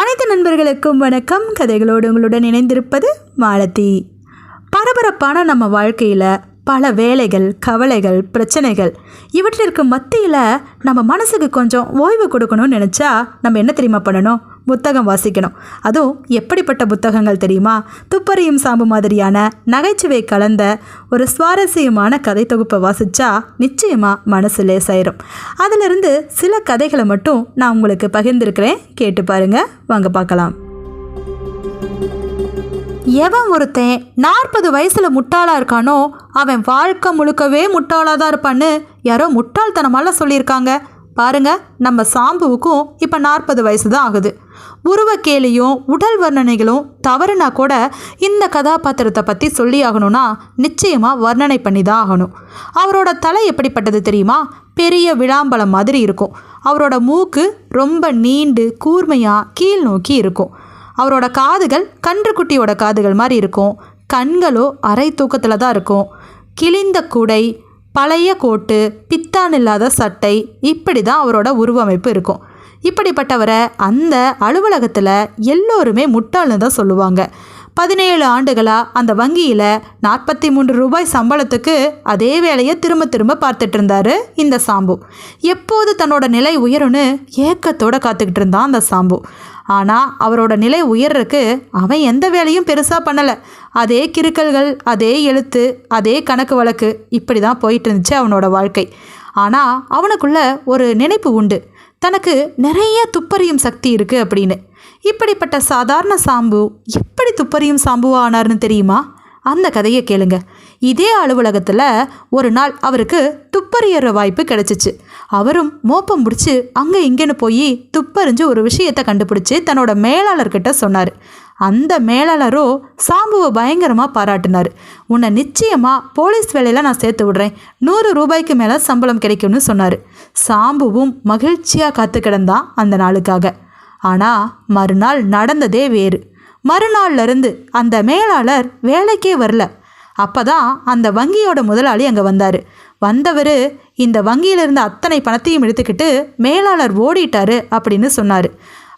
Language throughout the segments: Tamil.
அனைத்து நண்பர்களுக்கும் வணக்கம். கதைகளோடு உங்களுடன் இணைந்திருப்பது மாலதி. பரபரப்பான நம்ம வாழ்க்கையில் பல வேலைகள் கவலைகள் பிரச்சனைகள் இவற்றிற்கு மத்தியில் நம்ம மனசுக்கு கொஞ்சம் ஓய்வு கொடுக்கணும்னு நினச்சா நம்ம என்ன தெரியுமா பண்ணணும்? புத்தகம் வாசிக்கணும். அதுவும் எப்படிப்பட்ட புத்தகங்கள் தெரியுமா? துப்பறியும் சாம்பு மாதிரியான நகைச்சுவை கலந்த ஒரு சுவாரஸ்யமான கதை தொகுப்பை வாசித்தா நிச்சயமாக மனசு லேசாயிரும் அதிலிருந்து சில கதைகளை மட்டும் நான் உங்களுக்கு பகிர்ந்திருக்கிறேன். கேட்டு பாருங்கள் வாங்க பார்க்கலாம். எவன் ஒருத்தன் நாற்பது வயசுல முட்டாளா இருக்கானோ அவன் வாழ்க்கை முழுக்கவே முட்டாளா தான் இருப்பான்னு யாரோ முட்டாள்தனமால சொல்லியிருக்காங்க. பாருங்க நம்ம சாம்புவுக்கும் இப்போ நாற்பது வயசு தான் ஆகுது. உருவக்கேலியும் உடல் வர்ணனைகளும் தவறுனா கூட இந்த கதாபாத்திரத்தை பற்றி சொல்லி ஆகணும்னா நிச்சயமாக வர்ணனை பண்ணி தான் ஆகணும் அவரோட தலை எப்படிப்பட்டது தெரியுமா? பெரிய விளாம்பலம் மாதிரி இருக்கும். அவரோட மூக்கு ரொம்ப நீண்டு கூர்மையாக கீழ் நோக்கி இருக்கும். அவரோட காதுகள் கன்றுக்குட்டியோட காதுகள் மாதிரி இருக்கும். கண்களோ அரை தூக்கத்தில் தான் இருக்கும். கிழிந்த குடை பழைய கோட்டு பித்தான் இல்லாத சட்டை இப்படி தான் அவரோட உருவமைப்பு இருக்கும். இப்படிப்பட்டவரை அந்த அலுவலகத்தில் எல்லோருமே முட்டாள்னு தான் சொல்லுவாங்க. பதினேழு ஆண்டுகளாக அந்த வங்கியில் நாற்பத்தி மூன்று ரூபாய் சம்பளத்துக்கு அதே வேலையை திரும்ப திரும்ப பார்த்துட்டு இருந்தாரு இந்த சாம்பு. எப்போது தன்னோட நிலை உயரும்னு ஏக்கத்தோட காத்துக்கிட்டு இருந்தான் அந்த சாம்பு. ஆனால் அவரோட நிலை உயர்றதுக்கு அவன் எந்த வேலையும் பெருசாக பண்ணலை. அதே கிறுக்கல்கள் அதே எழுத்து அதே கணக்கு வழக்கு இப்படி தான் போயிட்டு இருந்துச்சு அவனோட வாழ்க்கை. ஆனால் அவனுக்குள்ள ஒரு நினைப்பு உண்டு. தனக்கு நிறைய துப்பறியும் சக்தி இருக்குது அப்படின்னு. இப்படிப்பட்ட சாதாரண சாம்பு எப்படி துப்பறியும் சாம்புவா ஆனார்னு தெரியுமா? அந்த கதையை கேளுங்க. இதே அலுவலகத்தில் ஒரு நாள் அவருக்கு துப்பறியற வாய்ப்பு கிடைச்சிச்சு. அவரும் மோப்பம் பிடிச்சி அங்கே இங்கேன்னு போய் துப்பறிஞ்சு ஒரு விஷயத்தை கண்டுபிடிச்சி தன்னோட மேலாளர்கிட்ட சொன்னார். அந்த மேலாளரோ சாம்புவை பயங்கரமாக பாராட்டினார். உன்னை நிச்சயமாக போலீஸ் வேலையில் நான் சேர்த்து விடுறேன். நூறு ரூபாய்க்கு மேலே சம்பளம் கிடைக்கும்னு சொன்னார். சாம்புவும் மகிழ்ச்சியாக காத்து கிடந்தான் அந்த நாளுக்காக. ஆனால் மறுநாள் நடந்ததே வேறு. மறுநாள்லேருந்து அந்த மேலாளர் வேலைக்கே வரல. அப்போ தான் அந்த வங்கியோட முதலாளி அங்கே வந்தார். வந்தவர் இந்த வங்கியிலிருந்து அத்தனை பணத்தையும் எடுத்துக்கிட்டு மேலாளர் ஓடிட்டாரு அப்படின்னு சொன்னார்.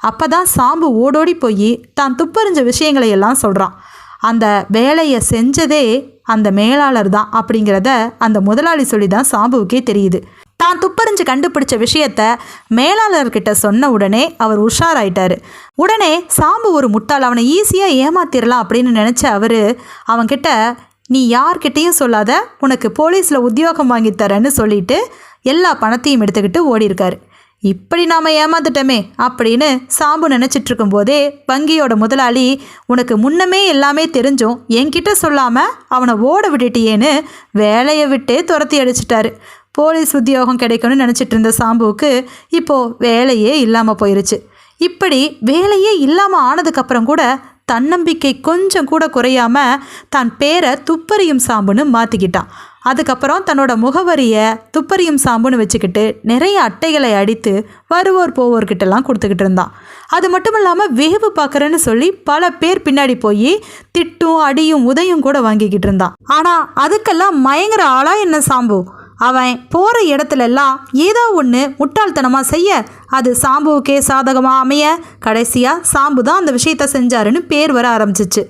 அப்பதான் சாம்பு ஓடோடி போய் தான் துப்பறிஞ்ச விஷயங்களை எல்லாம் சொல்கிறான் அந்த வேலையை செஞ்சதே அந்த மேலாளர் தான் அப்படிங்கிறத அந்த முதலாளி சொல்லி தான் சாம்புவுக்கே தெரியுது. தான் துப்பறிஞ்சு கண்டுபிடிச்ச விஷயத்த மேலாளர்கிட்ட சொன்ன உடனே அவர் உஷாராயிட்டாரு. உடனே சாம்பு ஒரு முட்டாள் அவனை ஈஸியாக ஏமாத்திரலாம் அப்படின்னு நினச்ச அவர் அவன்கிட்ட நீ யார்கிட்டேயும் சொல்லாத உனக்கு போலீஸில் உத்தியோகம் வாங்கி தரேன்னு சொல்லிட்டு எல்லா பணத்தையும் எடுத்துக்கிட்டு ஓடியிருக்காரு. இப்படி நாம் ஏமாந்துட்டோமே அப்படின்னு சாம்பு நினச்சிட்டு இருக்கும்போதே வங்கியோட முதலாளி உனக்கு முன்னமே எல்லாமே தெரிஞ்சும் என்கிட்ட சொல்லாமல் அவனை ஓட விட்டுட்டியேன்னு வேலையை விட்டே துரத்தி அடிச்சிட்டாரு. போலீஸ் உத்தியோகம் கிடைக்கும்னு நினச்சிட்டு இருந்த சாம்புவுக்கு இப்போது வேலையே இல்லாமல் போயிருச்சு. இப்படி வேலையே இல்லாமல் ஆனதுக்கப்புறம் கூட தன்னம்பிக்கை கொஞ்சம் கூட குறையாம தான் பேரை துப்பறியும் சாம்புன்னு மாற்றிக்கிட்டான் அதுக்கப்புறம் தன்னோட முகவரியை துப்பறியும் சாம்புன்னு வச்சுக்கிட்டு நிறைய அட்டைகளை அடித்து வருவோர் போவோர்கிட்டலாம் கொடுத்துக்கிட்டு இருந்தான். அது மட்டும் இல்லாமல் வேவு பார்க்குறேன்னு சொல்லி பல பேர் பின்னாடி போய் திட்டும் அடியும் உதையும் கூட வாங்கிக்கிட்டு இருந்தான். ஆனால் அதுக்கெல்லாம் மயங்குற ஆளா என்ன சாம்பு? அவன் போகிற இடத்துலெல்லாம் ஏதோ ஒன்று முட்டாள்தனமாக செய்ய அது சாம்புவுக்கே சாதகமாக அமைய கடைசியாக சாம்பு தான் அந்த விஷயத்தை செஞ்சாருன்னு பேர் வர ஆரம்பிச்சிச்சு.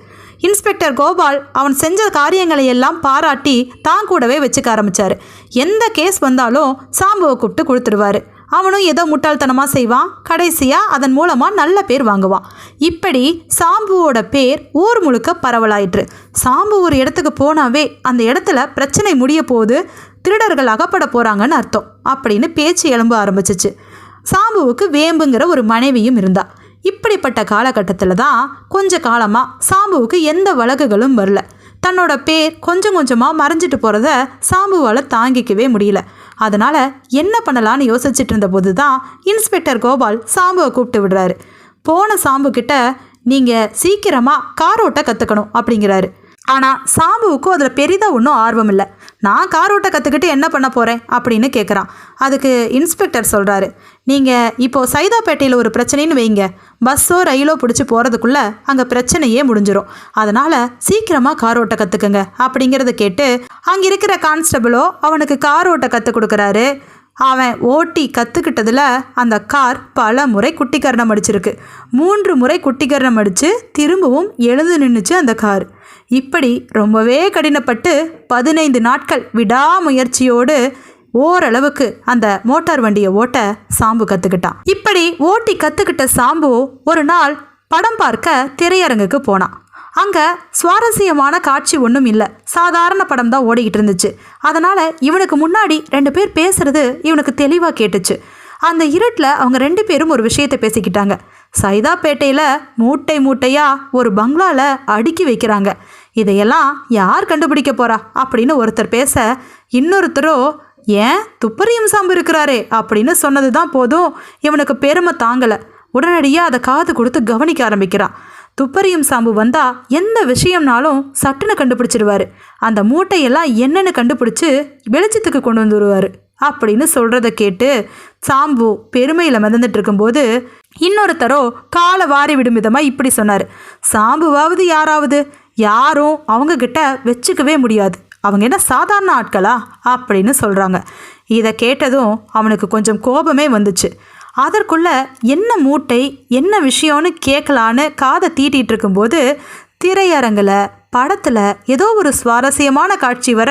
இன்ஸ்பெக்டர் கோபால் அவன் செஞ்ச காரியங்களை எல்லாம் பாராட்டி தான் கூடவே வச்சுக்க ஆரம்பிச்சார். எந்த கேஸ் வந்தாலும் சாம்புவை கூப்பிட்டு கொடுத்துருவாரு அவனும் ஏதோ முட்டாள்தனமாக செய்வான். கடைசியாக அதன் மூலமாக நல்ல பேர் வாங்குவான். இப்படி சாம்புவோட பேர் ஊர் முழுக்க பரவலாயிற்று. சாம்பு ஒரு இடத்துக்கு போனாவே அந்த இடத்துல பிரச்சனை முடிய போது திருடர்கள் அகப்பட போகிறாங்கன்னு அர்த்தம். அப்படின்னு பேச்சு எழும்ப ஆரம்பிச்சிச்சு. சாம்புவுக்கு வேம்புங்கிற ஒரு மனைவியும் இருந்தாள் இப்படிப்பட்ட காலகட்டத்தில் தான் கொஞ்ச காலமாக சாம்புவுக்கு எந்த வழக்குகளும் வரல. தன்னோட பேர் கொஞ்சம் கொஞ்சமாக மறைஞ்சிட்டு போகிறத சாம்புவால் தாங்கிக்கவே முடியல. அதனால் என்ன பண்ணலான்னு யோசிச்சுட்டு இருந்தபோது தான் இன்ஸ்பெக்டர் கோபால் சாம்புவை கூப்பிட்டு விடுறாரு. போன சாம்பு கிட்ட நீங்கள் சீக்கிரமாக கார் ஓட்ட கற்றுக்கணும் அப்படிங்கிறாரு. ஆனால் சாம்புவுக்கும் அதில் பெரிதாக ஒன்றும் ஆர்வம் இல்லை. நான் கார் ஓட்ட கற்றுக்கிட்டு என்ன பண்ண போகிறேன் அப்படின்னு கேட்குறான் அதுக்கு இன்ஸ்பெக்டர் சொல்கிறாரு நீங்கள் இப்போது சைதாப்பேட்டையில் ஒரு பிரச்சனைன்னு வைங்க. பஸ்ஸோ ரயிலோ பிடிச்சி போகிறதுக்குள்ளே அங்கே பிரச்சனையே முடிஞ்சிடும் அதனால் சீக்கிரமாக கார் ஓட்ட கற்றுக்குங்க அப்படிங்கிறத கேட்டு அங்கே இருக்கிற கான்ஸ்டபிளோ அவனுக்கு கார் ஓட்ட கற்றுக் கொடுக்குறாரு. அவன் ஓட்டி கற்றுக்கிட்டதில் அந்த கார் பல முறை குட்டிக்கரணம் அடிச்சிருக்கு. மூன்று முறை குட்டிக்கரணம் அடித்து திரும்பவும் எழுந்து நின்றுச்சு அந்த கார். இப்படி ரொம்பவே கடினப்பட்டு பதினைந்து நாட்கள் விடாமுயற்சியோடு ஓரளவுக்கு அந்த மோட்டார் வண்டியை ஓட்ட சாம்பு கற்றுக்கிட்டான் இப்படி ஓட்டி கற்றுக்கிட்ட சாம்பு ஒரு நாள் படம் பார்க்க திரையரங்குக்கு போனான். அங்கே சுவாரஸ்யமான காட்சி ஒன்றும் இல்லை. சாதாரண படம் தான் ஓடிக்கிட்டு இருந்துச்சு. அதனால் இவனுக்கு முன்னாடி ரெண்டு பேர் பேசுறது இவனுக்கு தெளிவாக கேட்டுச்சு. அந்த இருட்டில் அவங்க ரெண்டு பேரும் ஒரு விஷயத்தை பேசிக்கிட்டாங்க. சைதாப்பேட்டையில் மூட்டை மூட்டையாக ஒரு பங்களாவில் அடுக்கி வைக்கிறாங்க. இதையெல்லாம் யார் கண்டுபிடிக்க போறா? அப்படின்னு ஒருத்தர் பேச இன்னொருத்தரோ ஏன் துப்பறியும் சாம்பு இருக்கிறாரே அப்படின்னு சொன்னது தான் போதும். இவனுக்கு பெருமை தாங்கலை. உடனடியாக அதை காது கொடுத்து கவனிக்க ஆரம்பிக்கிறான். துப்பறியும் சாம்பு வந்தால் எந்த விஷயம்னாலும் சட்டுன்னு கண்டுபிடிச்சிடுவார் அந்த மூட்டையெல்லாம் என்னன்னு கண்டுபிடிச்சு வெளிச்சத்துக்கு கொண்டு வந்துடுவார் அப்படின்னு சொல்கிறத கேட்டு சாம்பு பெருமையில் மிதந்துட்டு இருக்கும்போது இன்னொருத்தரோ காலை வாரி விடும் விதமாக இப்படி சொன்னார். சாம்புவாவது யாராவது? யாரும் அவங்கக்கிட்ட வச்சுக்கவே முடியாது. அவங்க என்ன சாதாரண ஆட்களா? அப்படின்னு சொல்கிறாங்க இதை கேட்டதும் அவனுக்கு கொஞ்சம் கோபமே வந்துச்சு. அதற்குள்ள என்ன மூட்டை என்ன விஷயம்னு கேட்கலான்னு காதை தீட்டிகிட்டு இருக்கும்போது திரையரங்கில் படத்தில் ஏதோ ஒரு சுவாரஸ்யமான காட்சி வர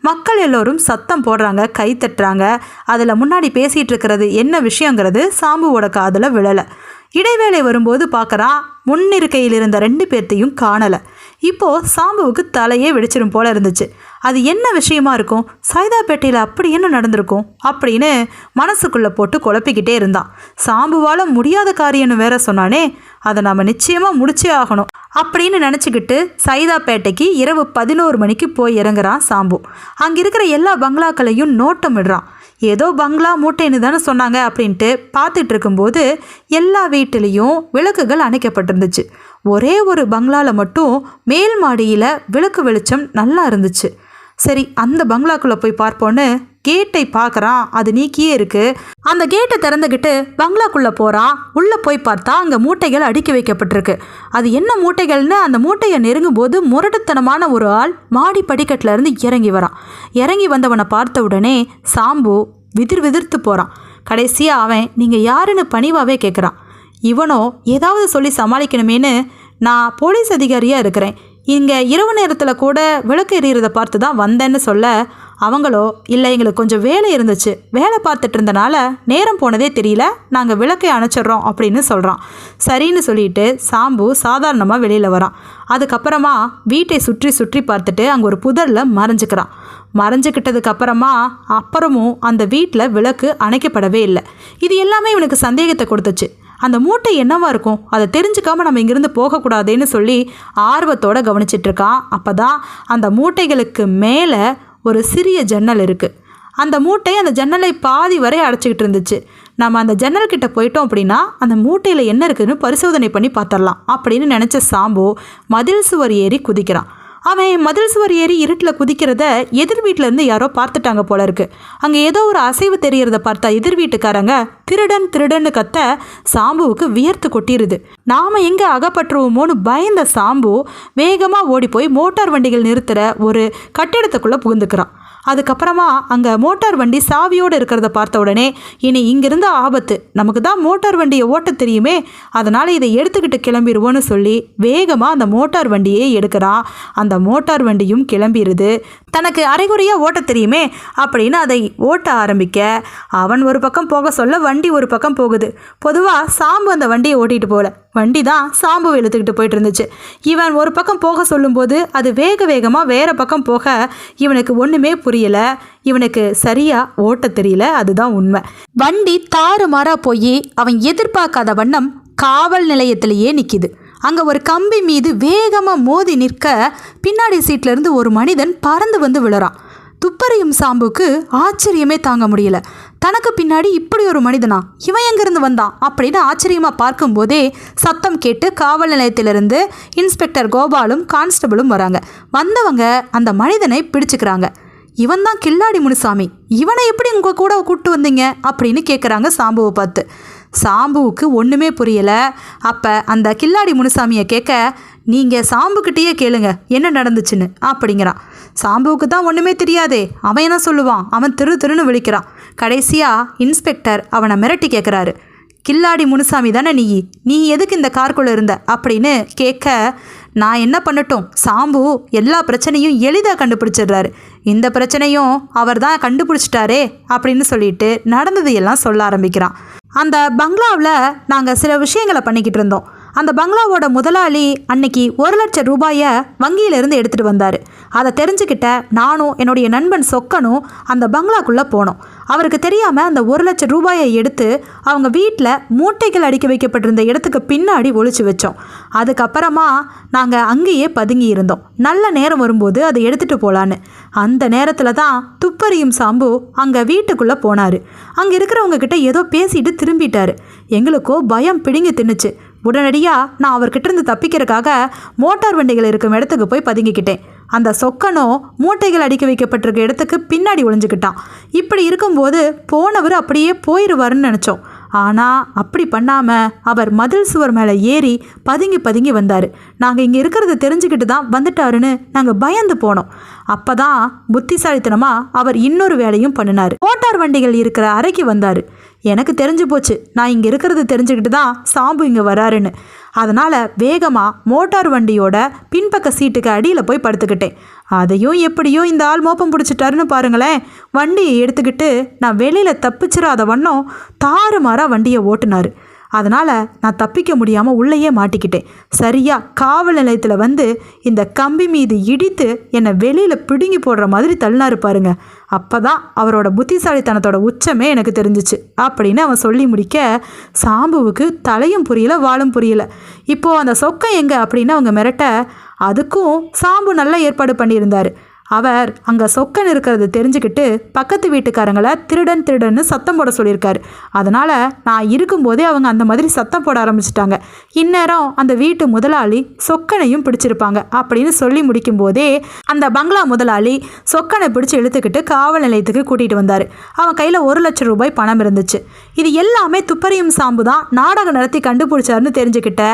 மக்கள் எல்லோரும் சத்தம் போடுறாங்க கை தட்டுறாங்க. அதில் முன்னாடி பேசிகிட்டு இருக்கிறது என்ன விஷயங்கிறது சாம்புவோட காதில் விழலை. இடைவேளை வரும்போது பார்க்குறான் முன்னிருக்கையில் இருந்த ரெண்டு பேர்த்தையும் காணலை. இப்போது சாம்புவுக்கு தலையே வெடிச்சிடும் போல இருந்துச்சு. அது என்ன விஷயமா இருக்கும்? சைதாப்பேட்டையில் அப்படி என்ன நடந்திருக்கும்? அப்படின்னு மனசுக்குள்ளே போட்டு குழப்பிக்கிட்டே இருந்தான். சாம்புவால் முடியாத காரியம்னு வேற சொன்னானே அதை நாம் நிச்சயமாக முடிச்சே ஆகணும் அப்படின்னு நினச்சிக்கிட்டு சைதாப்பேட்டைக்கு இரவு பதினோரு மணிக்கு போய் இறங்குறான் சாம்பு. அங்கே இருக்கிற எல்லா பங்களாக்களையும் நோட்டம் விடுறான். ஏதோ பங்களா மூட்டைன்னு தானே சொன்னாங்க அப்படின்ட்டு பார்த்துட்டு இருக்கும்போது எல்லா வீட்டிலையும் விளக்குகள் அணைக்கப்பட்டிருந்துச்சு. ஒரே ஒரு பங்களாவில் மட்டும் மேல் மாடியில் விளக்கு வெளிச்சம் நல்லா இருந்துச்சு. சரி அந்த பங்களாக்குள்ளே போய் பார்ப்போன்னு கேட்டை பார்க்குறான் அது நீக்கியே இருக்குது அந்த கேட்டை திறந்துக்கிட்டு பங்களாக்குள்ளே போகிறான் உள்ளே போய் பார்த்தா அங்கே மூட்டைகள் அடுக்கி வைக்கப்பட்டிருக்கு. அது என்ன மூட்டைகள்னு அந்த மூட்டையை நெருங்கும் போது முரட்டுத்தனமான ஒரு ஆள் மாடி படிக்கட்டிலேருந்து இறங்கி வரான். இறங்கி வந்தவனை பார்த்த உடனே சாம்பு விதிர் விதிர்த்து போகிறான் கடைசியாக அவன் நீங்கள் யாருன்னு பணிவாகவே கேட்குறான் இவனோ ஏதாவது சொல்லி சமாளிக்கணுமேனு நான் போலீஸ் அதிகாரியாக இருக்கிறேன். இங்கே இரவு நேரத்தில் கூட விளக்கு எறிகிறத பார்த்து தான் வந்தேன்னு சொல்ல அவங்களோ இல்லை எங்களுக்கு கொஞ்சம் வேலை இருந்துச்சு. வேலை பார்த்துட்டு இருந்தனால நேரம் போனதே தெரியல. நாங்கள் விளக்கை அணைச்சிட்றோம் அப்படின்னு சொல்கிறான் சரின்னு சொல்லிட்டு சாம்பு சாதாரணமாக வெளியில் வரான். அதுக்கப்புறமா வீட்டை சுற்றி சுற்றி பார்த்துட்டு அங்கே ஒரு புதரில் மறைஞ்சுக்கிறான். மறைஞ்சுக்கிட்டதுக்கு அப்புறமா அப்புறமும் அந்த வீட்டில் விளக்கு அணைக்கப்படவே இல்லை. இது எல்லாமே இவனுக்கு சந்தேகத்தை கொடுத்துச்சு. அந்த மூட்டை என்னவா இருக்கும்? அதை தெரிஞ்சுக்காம நம்ம இங்கிருந்து போகக்கூடாதுன்னு சொல்லி ஆர்வத்தோட கவனிச்சிட்டு இருக்கான் அப்பதான் அந்த மூட்டைகளுக்கு மேலே ஒரு சிறிய ஜன்னல் இருக்கு. அந்த மூட்டை அந்த ஜன்னலை பாதி வரை அடைச்சிக்கிட்டு இருந்துச்சு. நம்ம அந்த ஜன்னல் கிட்ட போயிட்டோம் அப்படின்னா அந்த மூட்டையில் என்ன இருக்குதுன்னு பரிசோதனை பண்ணி பார்த்துடலாம் அப்படின்னு நினச்ச சாம்பு மதில் சுவர் ஏறி குதிக்கிறான். அவன் மதில் சுவர் ஏறி இருட்டில் குதிக்கிறத எதிர் வீட்டிலேருந்து யாரோ பார்த்துட்டாங்க போல இருக்கு. அங்கே ஏதோ ஒரு அசைவு தெரியறத பார்த்தா எதிர் வீட்டுக்காரங்க திருடன் திருடன்னு கத்த சாம்புவுக்கு வியர்த்து கொட்டிடுது நாம் எங்கே அகப்பற்றுவோமோன்னு பயந்த சாம்பு வேகமாக ஓடி போய் மோட்டார் வண்டிகள் நிறுத்துகிற ஒரு கட்டிடத்துக்குள்ளே புகுந்துக்கிறான். அதுக்கப்புறமா அங்கே மோட்டார் வண்டி சாவியோடு இருக்கிறத பார்த்த உடனே இனி இங்கிருந்த ஆபத்து. நமக்கு தான் மோட்டார் வண்டியை ஓட்ட தெரியுமே. அதனால் இதை எடுத்துக்கிட்டு கிளம்பிடுவோன்னு சொல்லி வேகமாக அந்த மோட்டார் வண்டியை எடுக்கிறான் அந்த மோட்டார் வண்டியும் கிளம்பிடுது தனக்கு அரைகுறையாக ஓட்ட தெரியுமே? அப்படின்னு அதை ஓட்ட ஆரம்பிக்க அவன் ஒரு பக்கம் போக சொல்ல வண்டி ஒரு பக்கம் போகுது. பொதுவாக சாம்பு அந்த வண்டியை ஓட்டிகிட்டு போகல வண்டி தான் சாம்பு இழுத்துக்கிட்டு போயிட்டு இருந்துச்சு இவன் ஒரு பக்கம் போக சொல்லும்போது அது வேக வேகமாக வேற பக்கம் போக இவனுக்கு ஒன்றுமே புரியலை. இவனுக்கு சரியாக ஓட்ட தெரியல. அதுதான் உண்மை. வண்டி தாறுமாறாக போய் அவன் எதிர்பார்க்காத வண்ணம் காவல் நிலையத்திலேயே நிற்கிது அங்கே ஒரு கம்பி மீது வேகமாக மோதி நிற்க பின்னாடி சீட்லேருந்து ஒரு மனிதன் பறந்து வந்து விழுறான். துப்பறியும் சாம்புக்கு ஆச்சரியமே தாங்க முடியல. தனக்கு பின்னாடி இப்படி ஒரு மனிதனா? இவன் எங்கிருந்து வந்தான் அப்படின்னு ஆச்சரியமா பார்க்கும்போதே சத்தம் கேட்டு காவல் நிலையத்திலிருந்து இன்ஸ்பெக்டர் கோபாலும் கான்ஸ்டபிளும் வராங்க. வந்தவங்க அந்த மனிதனை பிடிச்சுக்கிறாங்க. இவன் தான் கில்லாடி முனுசாமி. இவனை எப்படி உங்க கூட கூட்டு வந்தீங்க? அப்படின்னு கேட்குறாங்க சாம்புவை பார்த்து. சாம்புவுக்கு ஒன்றுமே புரியலை. அப்போ அந்த கில்லாடி முனுசாமியை கேட்க நீங்கள் சாம்புக்கிட்டேயே கேளுங்க என்ன நடந்துச்சுன்னு அப்படிங்கிறான் சாம்புவுக்கு தான் ஒன்றுமே தெரியாதே அவன் என்ன சொல்லுவான் அவன் திரு திருன்னு விழிக்கிறான். கடைசியாக இன்ஸ்பெக்டர் அவனை மிரட்டி கேட்குறாரு கில்லாடி முனுசாமி தானே நீ நீ எதுக்கு இந்த கார்க்குள்ளே இருந்த? அப்படின்னு கேட்க நான் என்ன பண்ணட்டும் சாம்பு எல்லா பிரச்சனையும் எளிதாக கண்டுபிடிச்சிடுறாரு. இந்த பிரச்சனையும் அவர் தான் கண்டுபிடிச்சிட்டாரே அப்படின்னு சொல்லிட்டு நடந்ததையெல்லாம் சொல்ல ஆரம்பிக்கிறான். அந்த பங்களாவில் நாங்கள் சில விஷயங்களை பண்ணிக்கிட்டு இருந்தோம். அந்த பங்களாவோட முதலாளி அன்னைக்கு ஒரு லட்சம் ரூபாயை வங்கியிலிருந்து எடுத்துகிட்டு வந்தார். அதை தெரிஞ்சுக்கிட்ட நானும் என்னுடைய நண்பன் சொக்கனும் அந்த பங்களாக்குள்ளே போனோம். அவருக்கு தெரியாமல் அந்த ஒரு லட்சம் ரூபாயை எடுத்து அவங்க வீட்டில் மூட்டைகள் அடுக்கி வைக்கப்பட்டிருந்த இடத்துக்கு பின்னாடி ஒழிச்சு வச்சோம். அதுக்கப்புறமா நாங்கள் அங்கேயே பதுங்கி இருந்தோம். நல்ல நேரம் வரும்போது அதை எடுத்துகிட்டு போகலான்னு அந்த நேரத்தில் தான் துப்பறியும் சாம்பு அங்கே வீட்டுக்குள்ளே போனார். அங்கே இருக்கிறவங்க கிட்ட ஏதோ பேசிட்டு திரும்பிட்டார். எங்களுக்கோ பயம் பிடுங்கி தின்னுச்சு. உடனடியாக நான் அவர்கிட்ட இருந்து தப்பிக்கிறதுக்காக மோட்டார் வண்டிகள் இருக்கும் இடத்துக்கு போய் பதுங்கிக்கிட்டேன். அந்த சொக்கனும் மூட்டைகள் அடுக்கி வைக்கப்பட்டிருக்க இடத்துக்கு பின்னாடி ஒளிஞ்சுக்கிட்டான். இப்படி இருக்கும்போது போனவர் அப்படியே போயிடுவாருன்னு நினச்சோம். ஆனால் அப்படி பண்ணாமல் அவர் மதில் சுவர் மேலே ஏறி பதுங்கி பதுங்கி வந்தார். நாங்கள் இங்கே இருக்கிறத தெரிஞ்சுக்கிட்டு தான் வந்துட்டாருன்னு நாங்கள் பயந்து போனோம். அப்போ தான் புத்திசாலித்தனமாக அவர் இன்னொரு வேலையும் பண்ணினார். மோட்டார் வண்டிகள் இருக்கிற அறைக்கு வந்தார். எனக்கு தெரிஞ்சு போச்சு. நான் இங்கே இருக்கிறத தெரிஞ்சுக்கிட்டு தான் சாம்பு இங்கே வராருன்னு. அதனால் வேகமாக மோட்டார் வண்டியோட பின்பக்க சீட்டுக்கு அடியில் போய் படுத்துக்கிட்டேன். அதையும் எப்படியோ இந்த ஆள் மோப்பம் பிடிச்சிட்டாருன்னு பாருங்களேன். வண்டியை எடுத்துக்கிட்டு நான் வெளியில் தப்பிச்சிடாத வண்ணம் தாறுமாறாக வண்டியை ஓட்டுனார். அதனால் நான் தப்பிக்க முடியாமல் உள்ளேயே மாட்டிக்கிட்டேன். சரியாக காவல் நிலையத்தில் வந்து இந்த கம்பி மீது இடித்து என்னை வெளியில் பிடுங்கி போடுற மாதிரி தள்ளினாரு பாருங்க. அப்போ தான் அவரோட புத்திசாலித்தனத்தோட உச்சமே எனக்கு தெரிஞ்சிச்சு. அப்படின்னு அவன் சொல்லி முடிக்க சாம்புவுக்கு தலையும் புரியல வாழும் புரியல. இப்போது அந்த சொக்கம் எங்கே? அப்படின்னு அவங்க மிரட்ட அதுக்கும் சாம்பு நல்லா ஏற்பாடு பண்ணியிருந்தார். அவர் அங்கே சொக்கன் இருக்கிறது தெரிஞ்சுக்கிட்டு பக்கத்து வீட்டுக்காரங்களை திருடன் திருடன்னு சத்தம் போட சொல்லியிருக்காரு. அதனால் நான் இருக்கும்போதே அவங்க அந்த மாதிரி சத்தம் போட ஆரம்பிச்சிட்டாங்க. இந்நேரம் அந்த வீட்டு முதலாளி சொக்கனையும் பிடிச்சிருப்பாங்க அப்படின்னு சொல்லி முடிக்கும்போதே அந்த பங்களா முதலாளி சொக்கனை பிடிச்சி இழுத்துக்கிட்டு காவல் நிலையத்துக்கு கூட்டிகிட்டு வந்தார். அவன் கையில் ஒரு லட்சம் ரூபாய் பணம் இருந்துச்சு. இது எல்லாமே துப்பறியும் சாம்பு தான். நாடகம் நடத்தி கண்டுபிடிச்சாருன்னு தெரிஞ்சுக்கிட்ட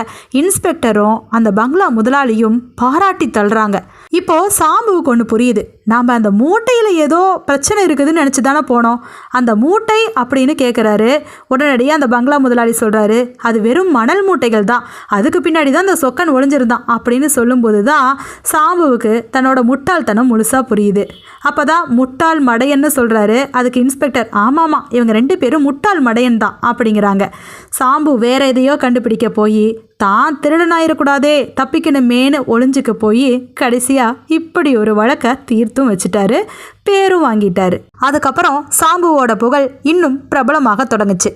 இன்ஸ்பெக்டரும் அந்த பங்களா முதலாளியும் பாராட்டி தள்ளுறாங்க. இப்போ சாம்புவுக்கு ஒன்று புரியுது. நாம் அந்த மூட்டையில் ஏதோ பிரச்சனை இருக்குதுன்னு நினச்சி தானே போனோம். அந்த மூட்டை அப்படின்னு கேட்குறாரு உடனடியாக அந்த பங்களா முதலாளி சொல்கிறாரு அது வெறும் மணல் மூட்டைகள் தான். அதுக்கு பின்னாடி தான் அந்த சொக்கன் ஒளிஞ்சிருந்தான். அப்படின்னு சொல்லும்போது தான் சாம்புவுக்கு தன்னோட முட்டாள்தனம் முழுசாக புரியுது. அப்போ தான் முட்டாள் மடையன்னு சொல்கிறாரு அதுக்கு இன்ஸ்பெக்டர் ஆமாமா இவங்க ரெண்டு பேரும் முட்டாள் மடையன் தான் அப்படிங்கிறாங்க. சாம்பு வேற எதையோ கண்டுபிடிக்க போய் தான் திருடனாயிரக்கூடாதே தப்பிக்கணுமேனு ஒளிஞ்சுக்க போய் கடைசியாக இப்படி ஒரு வழக்கை தீர்த்தும் வச்சுட்டாரு பேரும் வாங்கிட்டாரு. அதுக்கப்புறம் சாம்புவோட புகழ் இன்னும் பிரபலமாக தொடங்குச்சு.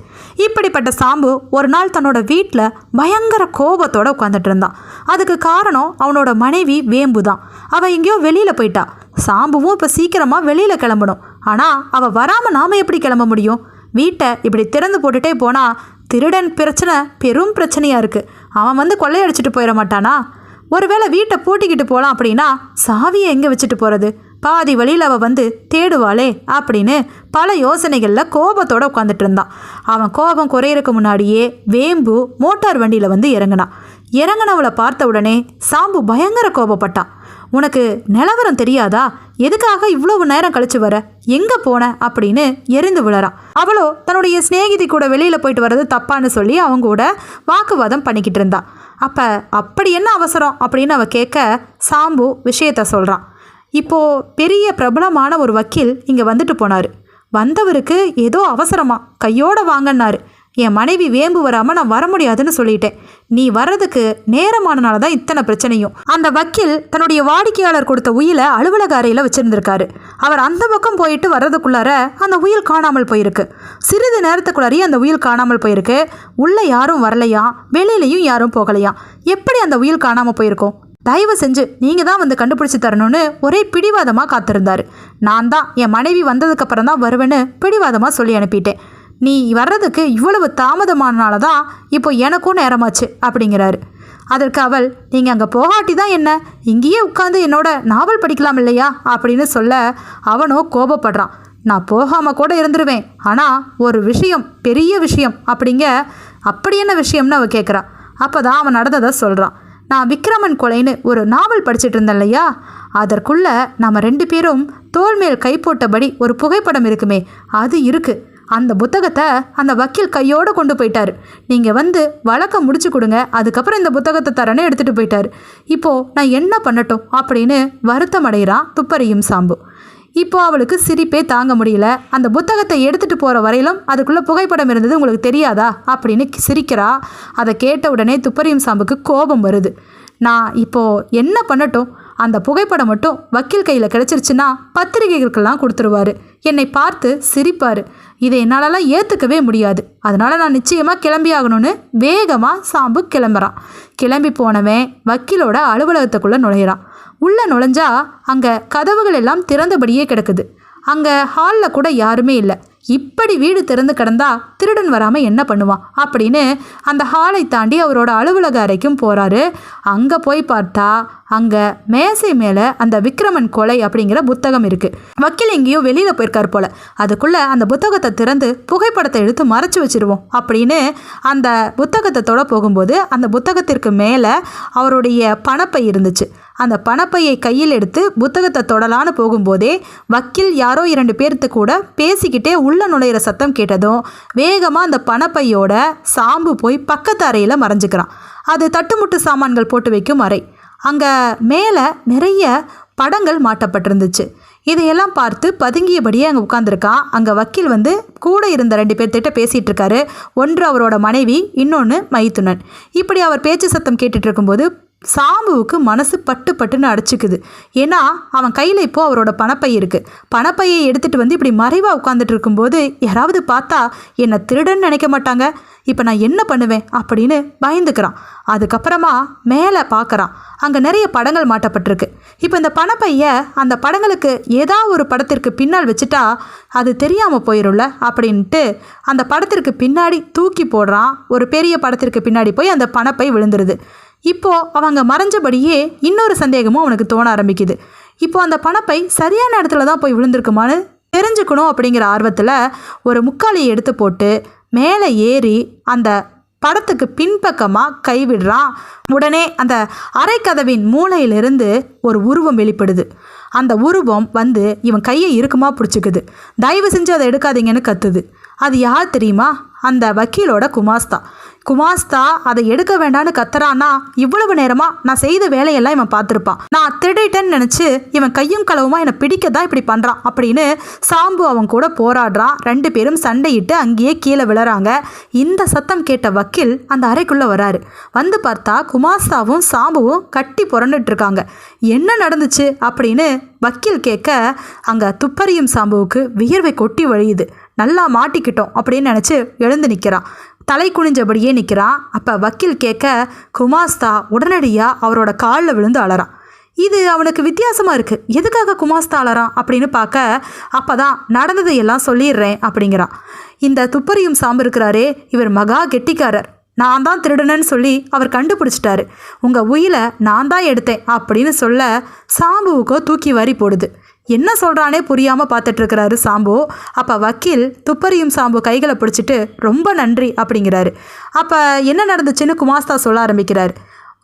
இப்படிப்பட்ட சாம்பு ஒரு நாள் தன்னோட வீட்டில் பயங்கர கோபத்தோடு உட்காந்துட்டு இருந்தான். அதுக்கு காரணம் அவனோட மனைவி வேம்பு தான் அவள் எங்கேயோ வெளியில் போயிட்டா. சாம்புவும் இப்போ சீக்கிரமாக வெளியில் கிளம்பணும். ஆனால் அவள் வராமல் நாம் எப்படி கிளம்ப முடியும்? வீட்டை இப்படி திறந்து போட்டுட்டே போனால் திருடன் பிரச்சனை பெரும் பிரச்சனையாக இருக்குது அவன் வந்து கொள்ளையடிச்சிட்டு போயிட மாட்டானா? ஒருவேளை வீட்டை பூட்டிக்கிட்டு போகலாம் அப்படின்னா சாவியை எங்கே வச்சுட்டு போகிறது பாதி வழியில் அவள் வந்து தேடுவாளே அப்படின்னு பல யோசனைகளில் கோபத்தோடு உட்காந்துட்டு இருந்தான். அவன் கோபம் குறையிறக்கு முன்னாடியே வேம்பு மோட்டார் வண்டியில் வந்து இறங்கினான். இறங்கினவளை பார்த்த உடனே சாம்பு பயங்கர கோபப்பட்டான். உனக்கு நிலவரம் தெரியாதா? எதுக்காக இவ்வளவு நேரம் கழிச்சு வர? எங்க போன? அப்படின்னு எரிந்து விழறான் அவளோ தன்னுடைய சிநேகிதி கூட வெளியில போயிட்டு வர்றது தப்பான்னு சொல்லி அவங்க கூட வாக்குவாதம் பண்ணிக்கிட்டு இருந்தா. அப்ப அப்படி என்ன அவசரம்? அப்படின்னு அவ கேட்க சாம்பு விஷயத்த சொல்றான் இப்போ பெரிய பிரபலமான ஒரு வக்கீல் இங்க வந்துட்டு போனாரு. வந்தவருக்கு ஏதோ அவசரமா கையோட வாங்கினாரு என் மனைவி வேம்பு வராமல் நான் வர முடியாதுன்னு சொல்லிட்டேன். நீ வர்றதுக்கு நேரமானனால தான் இத்தனை பிரச்சனையும். அந்த வக்கீல் தன்னுடைய வாடிக்கையாளர் கொடுத்த உயிலை அலுவலக அறையில் வச்சிருந்திருக்காரு. அவர் அந்த பக்கம் போயிட்டு வர்றதுக்குள்ளார அந்த உயில் காணாமல் போயிருக்கு. சிறிது நேரத்துக்குள்ளாரையும் அந்த உயில் காணாமல் போயிருக்கு. உள்ளே யாரும் வரலையா? வெளியிலையும் யாரும் போகலையா? எப்படி அந்த உயில் காணாமல் போயிருக்கோம்? தயவு செஞ்சு நீங்கள் தான் வந்து கண்டுபிடிச்சி தரணும்னு ஒரே பிடிவாதமாக காத்திருந்தார். நான் தான் என் மனைவி வந்ததுக்கப்புறம் தான் வருவேன்னு பிடிவாதமாக சொல்லி அனுப்பிட்டேன். நீ வர்றதுக்கு இவ்வளவு தாமதமானால தான் இப்போ எனக்கும் நேரமாச்சு அப்படிங்கிறாரு. அதற்கு அவள் நீங்கள் அங்கே போகாட்டி தான் என்ன? இங்கேயே உட்காந்து என்னோட நாவல் படிக்கலாம் இல்லையா? அப்படின்னு சொல்ல அவனோ கோபப்படுறான். நான் போகாமல் கூட இருந்துருவேன். ஆனால் ஒரு விஷயம் பெரிய விஷயம் அப்படிங்க அப்படி என்ன விஷயம்னு அவள் கேட்குறா அப்போ தான் அவன் நடந்ததை சொல்கிறான் நான் விக்ரமன் கொலைன்னு ஒரு நாவல் படிச்சுட்டு இருந்தேன் இல்லையா? அதற்குள்ளே நம்ம ரெண்டு பேரும் தோல் மேல் கை போட்டபடி ஒரு புகைப்படம் இருக்குமே அது இருக்குது அந்த புத்தகத்தை அந்த வக்கீல் கையோடு கொண்டு போயிட்டார். நீங்கள் வந்து வழக்கம் முடிச்சு கொடுங்க அதுக்கப்புறம் இந்த புத்தகத்தை தரேன்னு எடுத்துகிட்டு போயிட்டார். இப்போது நான் என்ன பண்ணட்டும் அப்படின்னு வருத்தம் அடைகிறான் துப்பறியும் சாம்பு. இப்போ அவளுக்கு சிரிப்பே தாங்க முடியல. அந்த புத்தகத்தை எடுத்துகிட்டு போகிற வரையிலும் அதுக்குள்ளே புகைப்படம் இருந்தது உங்களுக்கு தெரியாதா அப்படின்னு சிரிக்கிறா. அதை கேட்ட உடனே துப்பறியும் சாம்புக்கு கோபம் வருது. நான் இப்போது என்ன பண்ணட்டும்? அந்த புகைப்படம் மட்டும் வக்கீல் கையில் கிடச்சிருச்சுன்னா பத்திரிகைகளுக்கெல்லாம் கொடுத்துருவாரு. என்னை பார்த்து சிரிப்பார். இதை என்னாலலாம் ஏற்றுக்கவே முடியாது. அதனால் நான் நிச்சயமாக கிளம்பி ஆகணும்னு வேகமாக சாம்பு கிளம்புறான். கிளம்பி போனவன் வக்கீலோட அலுவலகத்துக்குள்ளே நுழையிறான். உள்ளே நுழைஞ்சா அங்கே கதவுகள் எல்லாம் திறந்தபடியே கிடக்குது. அங்கே ஹாலில் கூட யாருமே இல்லை. இப்படி வீடு திறந்து கிடந்தா திருடன் வராமல் என்ன பண்ணுவான்? அப்படின்னு அந்த ஹாலை தாண்டி அவரோட அலுவலக அறைக்கும் போகிறாரு அங்கே போய் பார்த்தா அங்கே மேசை மேலே அந்த விக்ரமன் கொலை அப்படிங்கிற புத்தகம் இருக்குது வக்கீல் எங்கேயோ வெளியில் போயிருக்கார் போல். அதுக்குள்ளே அந்த புத்தகத்தை திறந்து புகைப்படத்தை எடுத்து மறைச்சி வச்சிருவோம் அப்படின்னு அந்த புத்தகத்தை தொட போகும்போது அந்த புத்தகத்திற்கு மேலே அவருடைய பணப்பை இருந்துச்சு. அந்த பணப்பையை கையில் எடுத்து புத்தகத்தை தொடலான்னு போகும்போதே வக்கீல் யாரோ இரண்டு பேர்த்து கூட பேசிக்கிட்டே உள்ள நுழையிற சத்தம் கேட்டதும் வேகமாக அந்த பணப்பையோட சாம்பு போய் பக்கத்து அறையில் மறைஞ்சுக்கிறான். அது தட்டுமுட்டு சாமான்கள் போட்டு வைக்கும் அறை. அங்கே மேலே நிறைய படங்கள் மாட்டப்பட்டிருந்துச்சு. இதையெல்லாம் பார்த்து பதுங்கியபடியே அங்கே உட்காந்துருக்கான் அங்கே வக்கீல் வந்து கூட இருந்த ரெண்டு பேர்த்திட்ட பேசிகிட்டு இருக்காரு ஒன்று அவரோட மனைவி இன்னொன்று மைத்துனன். இப்படி அவர் பேச்சு சத்தம் கேட்டுட்டு இருக்கும்போது சாம்புவுக்கு மனசு பட்டு பட்டுன்னு அடிச்சுக்குது. ஏன்னா அவன் கையில் இப்போது அவரோட பணப்பை இருக்குது பணப்பையை எடுத்துகிட்டு வந்து இப்படி மறைவாக உட்காந்துட்டு இருக்கும்போது யாராவது பார்த்தா என்னை திருடன்னு நினைக்க மாட்டாங்க. இப்போ நான் என்ன பண்ணுவேன் அப்படின்னு பயந்துக்கிறான். அதுக்கப்புறமா மேலே பார்க்குறான் அங்கே நிறைய படங்கள் மாட்டப்பட்டிருக்கு. இப்போ இந்த பணப்பையை அந்த படங்களுக்கு ஏதாவது ஒரு படத்திற்கு பின்னால் வச்சுட்டா அது தெரியாமல் போயிடும்ல அப்படின்ட்டு அந்த படத்திற்கு பின்னாடி தூக்கி போடுறான். ஒரு பெரிய படத்திற்கு பின்னாடி போய் அந்த பணப்பை விழுந்துருது. இப்போது அவங்க மறைஞ்சபடியே இன்னொரு சந்தேகமும் அவனுக்கு தோண ஆரம்பிக்குது. இப்போ அந்த பணப்பை சரியான இடத்துல தான் போய் விழுந்திருக்குமான்னு தெரிஞ்சுக்கணும் அப்படிங்கிற ஆர்வத்தில் ஒரு முக்காலியை எடுத்து போட்டு மேலே ஏறி அந்த படத்துக்கு பின்பக்கமாக கைவிடுறான். உடனே அந்த அரைக்கதவின் மூலையிலிருந்து ஒரு உருவம் வெளிப்படுது. அந்த உருவம் வந்து இவன் கையை இறுக்கமாக பிடிச்சிக்குது. தயவு செஞ்சு அதை எடுக்காதீங்கன்னு கத்துது. அது யார் தெரியுமா? அந்த வக்கீலோட குமாஸ்தா. குமாஸ்தா அதை எடுக்க வேண்டான்னு கத்துறான்னா இவ்வளவு நேரமா நான் செய்த வேலையெல்லாம் இவன் பார்த்துருப்பான். நான் திருடிட்டேன்னு நினச்சி இவன் கையும் களவுமா என்னை பிடிக்க தான் இப்படி பண்ணுறான் அப்படின்னு சாம்பு அவன் கூட போராடுறான். ரெண்டு பேரும் சண்டையிட்டு அங்கேயே கீழே விழறாங்க. இந்த சத்தம் கேட்ட வக்கீல் அந்த அறைக்குள்ளே வராரு. வந்து பார்த்தா குமாஸ்தாவும் சாம்புவும் கட்டி புரண்டுட்டு இருக்காங்க. என்ன நடந்துச்சு அப்படின்னு வக்கீல் கேட்க அங்கே துப்பறியும் சாம்புவுக்கு வியர்வை கொட்டி வழியுது. நல்லா மாட்டிக்கிட்டோம் அப்படின்னு நினச்சி எழுந்து நிற்கிறான் தலை குனிஞ்சபடியே நிற்கிறான் அப்போ வக்கீல் கேட்க குமாஸ்தா உடனடியாக அவரோட காலில் விழுந்து அலறான். இது அவனுக்கு வித்தியாசமாக இருக்குது எதுக்காக குமாஸ்தா அலறான்? அப்படின்னு பார்க்க அப்போ தான் நடந்ததை எல்லாம் சொல்லிடுறேன் அப்படிங்கிறான். இந்த துப்பறியும் சாம்பு இருக்கிறாரே இவர் மகா கெட்டிக்காரர். நான் தான் திருடனன்னு சொல்லி அவர் கண்டுபிடிச்சிட்டாரு. உங்கள் உயிரை நான் தான் எடுத்தேன் அப்படின்னு சொல்ல சாம்புவுக்கோ தூக்கி வாரி போடுது. என்ன சொல்கிறானே புரியாமல் பார்த்துட்ருக்கிறாரு சாம்பு. அப்போ வக்கீல் துப்பறியும் சாம்பு கைகளை பிடிச்சிட்டு ரொம்ப நன்றி அப்படிங்கிறாரு. அப்போ என்ன நடந்துச்சுன்னு குமாஸ்தா சொல்ல ஆரம்பிக்கிறார்.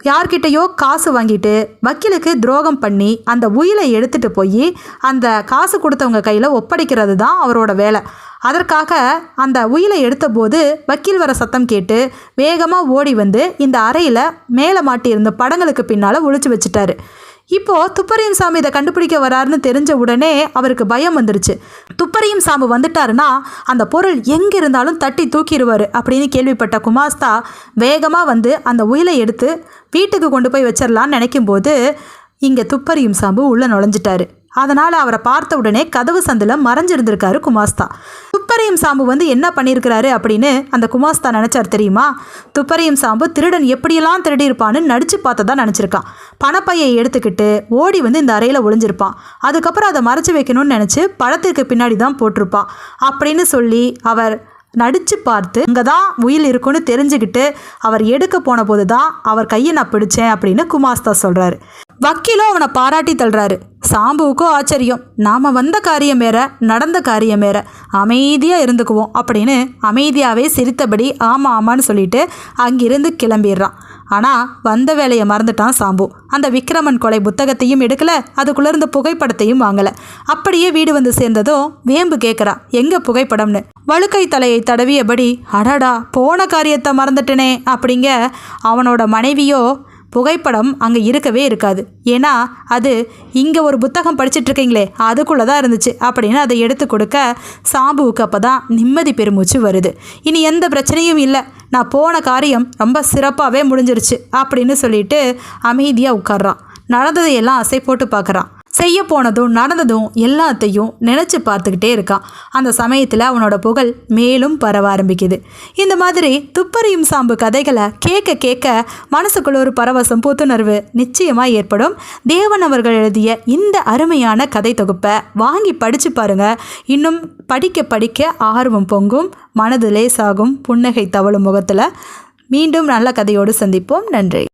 யார்கிட்டயோ காசு வாங்கிட்டு வக்கீலுக்கு துரோகம் பண்ணி அந்த உயிலை எடுத்துகிட்டு போய் அந்த காசு கொடுத்தவங்க கையில் ஒப்படைக்கிறது தான் அவரோட வேலை. அதற்காக அந்த உயிலை எடுத்தபோது வக்கீல் வர சத்தம் கேட்டு வேகமாக ஓடி வந்து இந்த அறையில் மேலே மாட்டியிருந்த படங்களுக்கு பின்னால் ஒழிச்சு வச்சுட்டாரு. இப்போது துப்பறியும் சாமி இதை கண்டுபிடிக்க வராருன்னு தெரிஞ்ச உடனே அவருக்கு பயம் வந்துருச்சு. துப்பறியும் சாமி வந்துட்டாருன்னா அந்த பொருள் எங்கே இருந்தாலும் தட்டி தூக்கிடுவார் அப்படின்னு கேள்விப்பட்ட குமாஸ்தா வேகமாக வந்து அந்த உயிலை எடுத்து வீட்டுக்கு கொண்டு போய் வச்சிடலான்னு நினைக்கும்போது இங்கே துப்பறியும் சாம்பு உள்ளே நுழைஞ்சிட்டாரு. அதனால் அவரை பார்த்த உடனே கதவு சந்தில் மறைஞ்சிருந்திருக்காரு குமாஸ்தா. துப்பறியும் சாம்பு வந்து என்ன பண்ணியிருக்கிறாரு அப்படின்னு அந்த குமாஸ்தா நினச்சார் தெரியுமா? துப்பறியும் சாம்பு திருடன் எப்படியெல்லாம் திருடி இருப்பான்னு நடிச்சு பார்த்ததா நினச்சிருக்கான் பணப்பையை எடுத்துக்கிட்டு ஓடி வந்து இந்த அறையில் ஒளிஞ்சிருப்பான். அதுக்கப்புறம் அதை மறைச்சு வைக்கணும்னு நினச்சி பழத்திற்கு பின்னாடி தான் போட்டிருப்பான் அப்படின்னு சொல்லி அவர் நடிச்சு பார்த்து அங்கே தான் உயில் இருக்குன்னு தெரிஞ்சுக்கிட்டு அவர் எடுக்க போன போது தான் அவர் கையை நான் பிடிச்சேன் அப்படின்னு குமாஸ்தா சொல்கிறாரு வக்கீலும் அவனை பாராட்டி தள்ளுறாரு. சாம்புவுக்கும் ஆச்சரியம். நாம் வந்த காரியம் வேற நடந்த காரியம் வேற. அமைதியாக இருந்துக்குவோம் அப்படின்னு அமைதியாகவே சிரித்தபடி ஆமாம் ஆமான்னு சொல்லிட்டு அங்கிருந்து கிளம்பிடுறான். ஆனால் வந்த வேலையை மறந்துட்டான் சாம்பு. அந்த விக்ரமன் கொலை புத்தகத்தையும் எடுக்கலை அதுக்குள்ள இருந்த புகைப்படத்தையும் வாங்கலை. அப்படியே வீடு வந்து சேர்ந்ததும் வேம்பு கேட்குறா எங்கே புகைப்படம்னு? வழுக்கை தலையை தடவியபடி அடாடா போன காரியத்தை மறந்துட்டனே அப்படிங்க அவனோட மனைவியோ புகைப்படம் அங்கே இருக்கவே இருக்காது. ஏன்னா அது இங்கே ஒரு புத்தகம் படிச்சிட்ருக்கீங்களே அதுக்குள்ளே தான் இருந்துச்சு. அப்படின்னு அதை எடுத்து கொடுக்க சாம்புவுக்கு அப்போ தான் நிம்மதி பெருமூச்சு வருது. இனி எந்த பிரச்சனையும் இல்லை. நான் போன காரியம் ரொம்ப சிறப்பாகவே முடிஞ்சிருச்சு அப்படின்னு சொல்லிட்டு அமைதியாக உட்கார்றான். நடந்ததையெல்லாம் அசை போட்டு பார்க்குறான். செய்ய போனதும் நடந்ததும் எல்லாத்தையும் நினச்சி பார்த்துக்கிட்டே இருக்கான் அந்த சமயத்தில் அவனோட புகழ் மேலும் பரவ ஆரம்பிக்குது. இந்த மாதிரி துப்பறியும் சாம்பு கதைகளை கேட்க கேட்க மனசுக்குள்ள ஒரு பரவசம் புத்துணர்வு நிச்சயமாக ஏற்படும். தேவன் அவர்கள் எழுதிய இந்த அருமையான கதை தொகுப்பை வாங்கி படித்து பாருங்க. இன்னும் படிக்க படிக்க ஆர்வம் பொங்கும் மனது லேசாகும் புன்னகை தவழும் முகத்தில் மீண்டும் நல்ல கதையோடு சந்திப்போம். நன்றி.